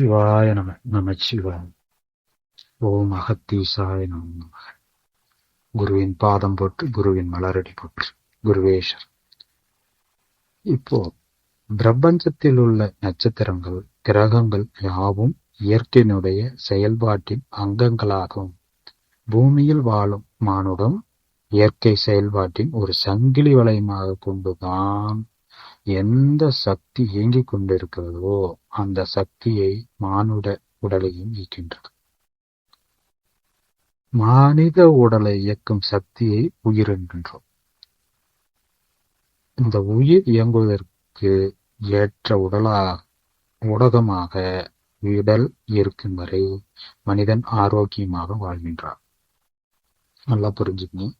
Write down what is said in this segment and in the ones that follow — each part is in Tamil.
சிவாய நம நமச்சிவாய ஓம் அகத்தீசாய நம குருவின் பாதம் போட்டு குருவின் மலரடி போட்டு குருவேஷர். இப்போ பிரபஞ்சத்தில் உள்ள நட்சத்திரங்கள் கிரகங்கள் யாவும் இயற்கையினுடைய செயல்பாட்டின் அங்கங்களாகும் பூமியில் வாழும் மானுடம் இயற்கை செயல்பாட்டின் ஒரு சங்கிலி வளையமாக கொண்டுதான் எந்த சக்தி இயங்கிக் கொண்டிருக்கிறதோ அந்த சக்தியை மானுட உடலையும் ஈக்கின்றது. மனித உடலை இயக்கும் சக்தியை உயிர் என்கின்றோம். இந்த உயிர் இயங்குவதற்கு ஏற்ற உடலாக ஊடகமாக உடல் இருக்கும் வரை மனிதன் ஆரோக்கியமாக வாழ்கின்றார் நல்லா புரிஞ்சுக்கணும்.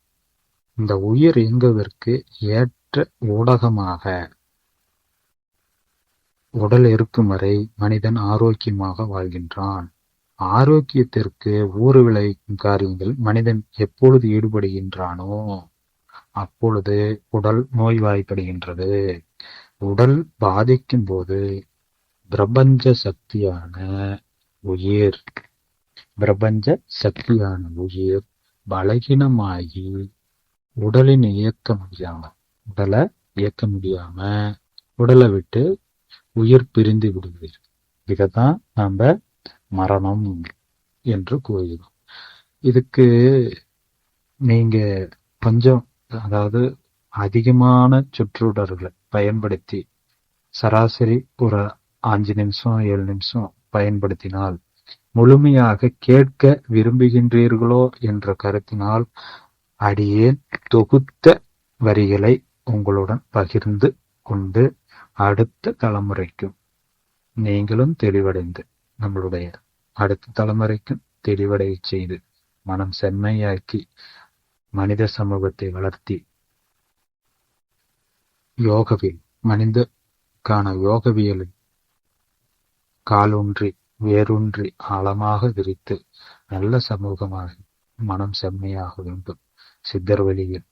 இந்த உயிர் இயங்குவதற்கு ஏற்ற ஊடகமாக உடல் இருக்கும் வரை மனிதன் ஆரோக்கியமாக வாழ்கின்றான். ஆரோக்கியத்திற்கு ஊறு விளைவிக்கும் காரியங்கள் மனிதன் எப்பொழுது ஈடுபடுகின்றானோ அப்பொழுது உடல் நோய்வாய்ப்படுகின்றது. உடல் பாதிக்கும் போது பிரபஞ்ச சக்தியான உயிர் பிரபஞ்ச சக்தியான உயிர் பலகீனமாகி உடலின் இயக்க முடியாம உடலை இயக்க முடியாம உடலை விட்டு உயிர் பிரிந்து விடுவீர். இதைத்தான் நாம மரணம் என்று கூறுகிறோம். இதுக்கு நீங்க கொஞ்சம் அதாவது அதிகமான சுற்றுடர்களை பயன்படுத்தி சராசரி ஒரு அஞ்சு நிமிஷம் ஏழு நிமிஷம் பயன்படுத்தினால் முழுமையாக கேட்க விரும்புகின்றீர்களோ என்ற கருத்தினால் அடியேன் தொகுத்த வரிகளை உங்களுடன் பகிர்ந்து கொண்டு அடுத்த தலைமுறைக்கும் நீங்களும் தெளிவடைந்து நம்மளுடைய அடுத்த தலைமுறைக்கும் தெளிவடைய செய்து மனம் செம்மையாக்கி மனித சமூகத்தை வளர்த்தி யோகவில் மனிதக்கான யோகவியலில் காலூன்றி வேரூன்றி ஆழமாக விரித்து நல்ல சமூகமாக மனம் செம்மையாக வேண்டும். சித்தர் வழியில்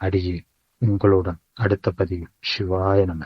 அடியே உங்களுடன் அடுத்த பதிவில். சிவாய நம.